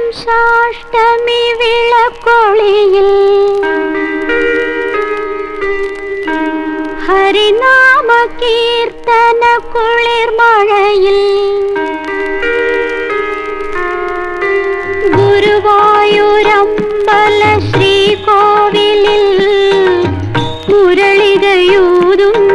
ഹരിവംശാഷ്ടമി വിളക്കൊളിയിൽ ഹരിനാമ കീർത്തന കുളിർമഴയിൽ ഗുരുവായൂരമ്പല ശ്രീകോവിലിൽ മുരളികയൂതുന്ന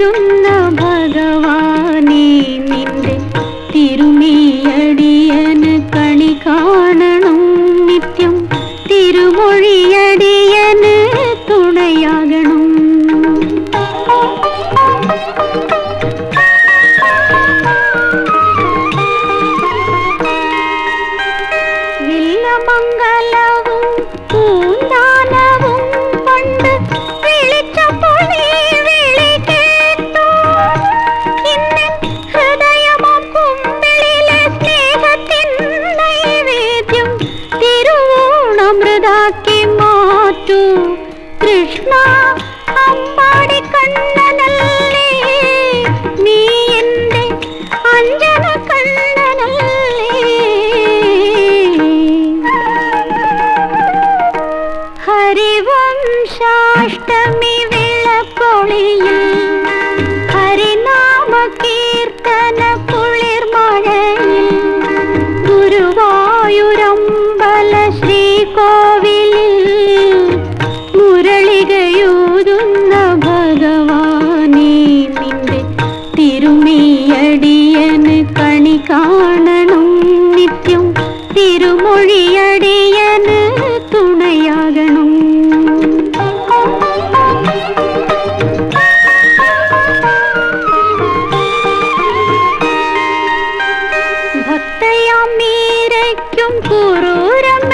മുരളികയൂതുന്ന ഭഗവാനെ നിന്റെ തിരുമിയടിയന് കണി കാണണം നിത്യം. തിരുമൊഴിയടിയന് തുണയാകണം. വില്ലമംഗലവും ഹരിവംശാഷ്ടമി വിളക്കൊളിയിൽ ഹരിനാമ കീർത്തന കുളിർമഴയിൽ ഗുരുവായൂരമ്പല ശ്രീകോവിലിൽ മുരളികയൂതുന്ന ഭഗവാനെ നിന്റെ തിരുമിയടിയന് കണി കാണ ദൂരം